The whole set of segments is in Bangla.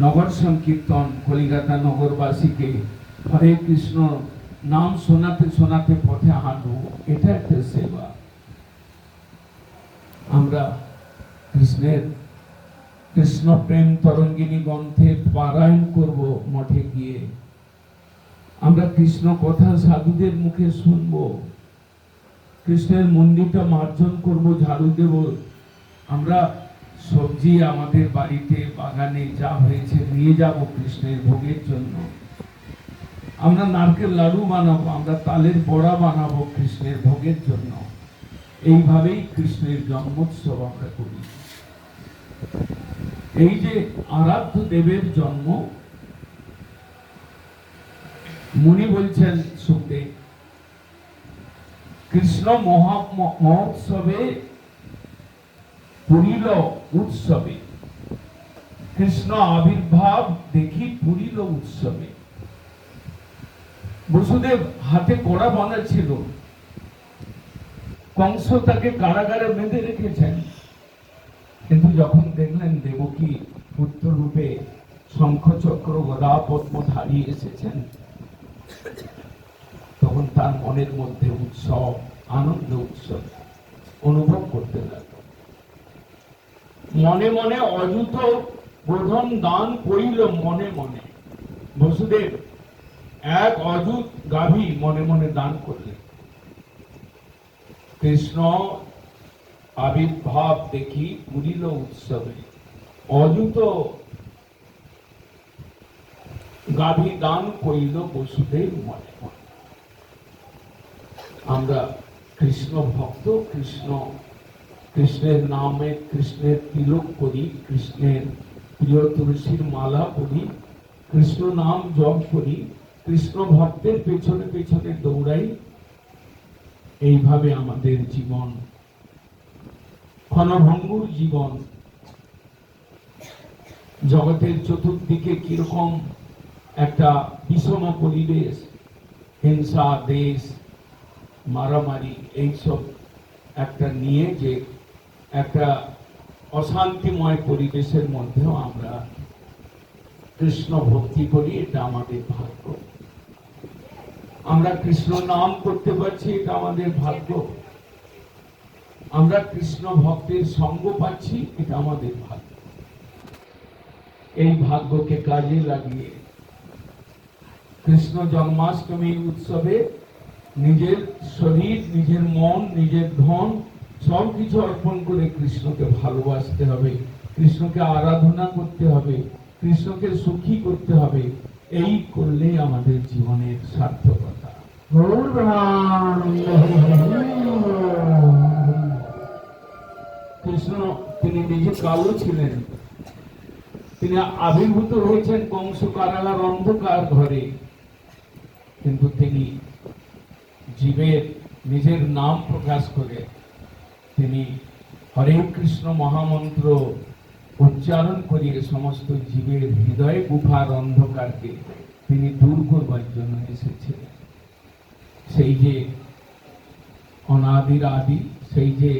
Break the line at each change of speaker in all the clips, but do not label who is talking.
নগর সংকীর্তন কলিকাতা নগরবাসীকে হরে কৃষ্ণ নাম শোনাতে শোনাতে পথে হাঁটবো এটা একটা সেবা। আমরা কৃষ্ণের কৃষ্ণ প্রেম তরঙ্গিনী গ্রন্থের পারায়ণ করব মঠে গিয়ে। আমরা কৃষ্ণ কথা সাধুদের মুখে শুনব। কৃষ্ণের মন্দিরটা মার্জন করব ঝাড়ু দেব। আমরা সবজি আমাদের বাড়িতে, বাগানে যা হয়েছে নিয়ে যাব কৃষ্ণের ভোগের জন্য। আমরা নারকেল লাড়ু বানাবো, আমরা তালের বড়া বানাবো কৃষ্ণের ভোগের জন্য। এইভাবেই কৃষ্ণের জন্মোৎসব আমরা করি। এই যে আরাধ্য দেবের জন্ম, মুনি বলছেন সুখদেব কৃষ্ণ মহা মহোৎসবে পুরিল উৎসবে। কৃষ্ণ আবির্ভাব দেখি পুরিল উৎসবে। বসুদেব হাতে কড়া ছিল। কংস তাকে কারাগারে বেঁধে রেখেছেন। কিন্তু যখন দেখলেন দেবকী পুত্র রূপে শঙ্খচক্র গদা পদ্ম ধারিয়ে এসেছেন, তখন তার মনের মধ্যে উৎসব, আনন্দ, উৎসব অনুভব করতে লাগল। মনে মনে অযুত বোধন দান করিল মনে মনে। বসুদেব, এক অযুত গাভী মনে মনে দান করলেন। কৃষ্ণ আবির্ভাব দেখি পুরিল উৎসবে। অযুত গাভী দান করিল বসুদেব মনে মনে। আমরা কৃষ্ণ ভক্ত, কৃষ্ণ কৃষ্ণের নামে কৃষ্ণের তিলক করি কৃষ্ণের প্রিয় তুলসীর মালা পরি, কৃষ্ণ নাম জপ করি, কৃষ্ণ ভক্তের পেছনে পেছনে দৌড়াই। এইভাবে আমাদের জীবন। ক্ষণভঙ্গুর জীবন। জগতের চতুর্দিকে কীরকম একটা বিষম পরিবেশ, হিংসা, দেশ, মারামারি, এইসব একটা নিয়ে যে একটা অশান্তিময় পরিবেশের মধ্যেও আমরা কৃষ্ণ ভক্তি করি, এটা আমাদের ভাগ্য। আমরা কৃষ্ণ নাম করতে পারছি, এটা আমাদের ভাগ্য। আমরা কৃষ্ণ ভক্তের সঙ্গ পাচ্ছি, এটা আমাদের ভাগ্য। এই ভাগ্যকে কাজে লাগিয়ে কৃষ্ণ জন্মাষ্টমী উৎসবে নিজের শরীর, নিজের মন, নিজের ধন সব কিছু অর্পণ করে কৃষ্ণকে ভালোবাসতে হবে, কৃষ্ণকে আরাধনা করতে হবে, কৃষ্ণকে সুখী করতে হবে। এই করলেই আমাদের জীবনের সার্থকতা। কৃষ্ণ, তিনি নিজে কালো ছিলেন। তিনি আবির্ভূত হয়েছেন কংস কারাগার অন্ধকার ঘরে। কিন্তু তিনি জীবের নিজের নাম প্রকাশ করে তিনি হরে কৃষ্ণ মহামন্ত্র উচ্চারণ করিয়ে সমস্ত জীবের হৃদয়ে গুফার অন্ধকারকে তিনি দূর করবার জন্য এসেছিলেন সেই যে অনাদির আদি, সেই যে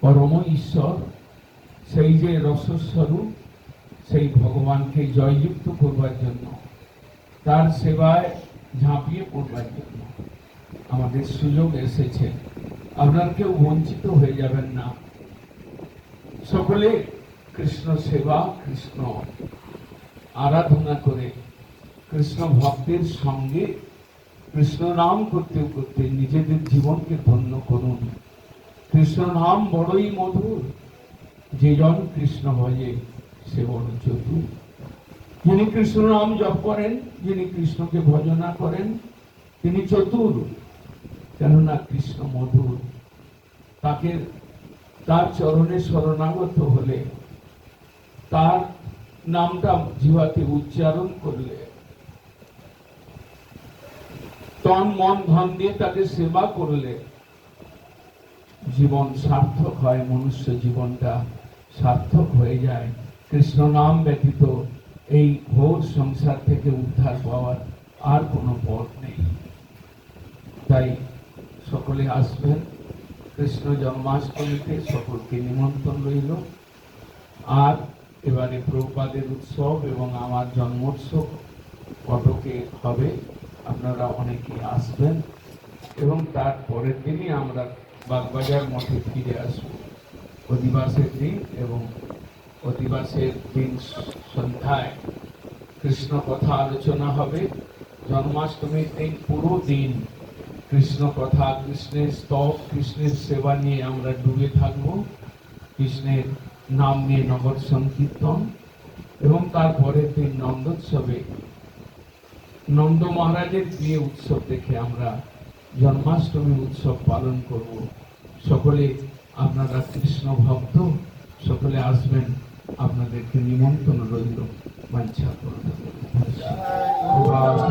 পরম ঈশ্বর, সেই যে রসস্বরূপ, সেই ভগবানকে জয়যুক্ত করবার জন্য, তার সেবায় ঝাঁপিয়ে পড়বার জন্য আমাদের সুযোগ এসেছে। আপনার কেউ বঞ্চিত হয়ে যাবেন না। সকলে কৃষ্ণ সেবা, কৃষ্ণ আরাধনা করে কৃষ্ণ ভক্তের সঙ্গে কৃষ্ণ নাম করতে করতে নিজেদের জীবনকে ধন্য করুন। কৃষ্ণ নাম বড়ই মধুর, যে জন কৃষ্ণ ভজে সে বড় চতুর। যিনি কৃষ্ণ নাম জপ করেন, যিনি কৃষ্ণকে ভজনা করেন, তিনি চতুর। কেননা কৃষ্ণ মধুর। তাকে তার চরণে শরণাগত হলে, তার নামটা জিহাতে উচ্চারণ করলে। তন, মন, ধন দিয়ে তাকে সেবা করলে। জীবন সার্থক হয়, মনুষ্য জীবনটা সার্থক হয়ে যায়। কৃষ্ণ নাম ব্যতীত এই ঘোর সংসার থেকে উদ্ধার পাওয়ার আর কোনো পথ নেই। তাই সকলে আসবেন। কৃষ্ণ জন্মাষ্টমীতে সকলকে নিমন্ত্রণ রইল। আর এবারে প্রভুপাদের উৎসব এবং আমার জন্মোৎসব কটকে হবে আপনারা অনেকে আসবেন এবং তার পরের দিনই আমরা বাগবাজার মঠে ফিরে আসব। অধিবাসের দিন এবং অধিবাসের দিন সন্ধ্যায় কৃষ্ণ কথা আলোচনা হবে। জন্মাষ্টমীর দিন পুরো দিন কৃষ্ণ কথা, কৃষ্ণের স্তব, কৃষ্ণের সেবা নিয়ে আমরা ডুবে থাকব। কৃষ্ণের নাম নিয়ে নগর সংকীর্তন এবং তারপরের দিন নন্দোৎসবে। নন্দ মহারাজের বিয়ে উৎসব দেখে আমরা জন্মাষ্টমী উৎসব পালন করব। সকলে আপনারা কৃষ্ণ ভক্ত, সকলে আসবেন, আপনাদেরকে নিমন্ত্রণ রইল। বাঞ্ছা করতে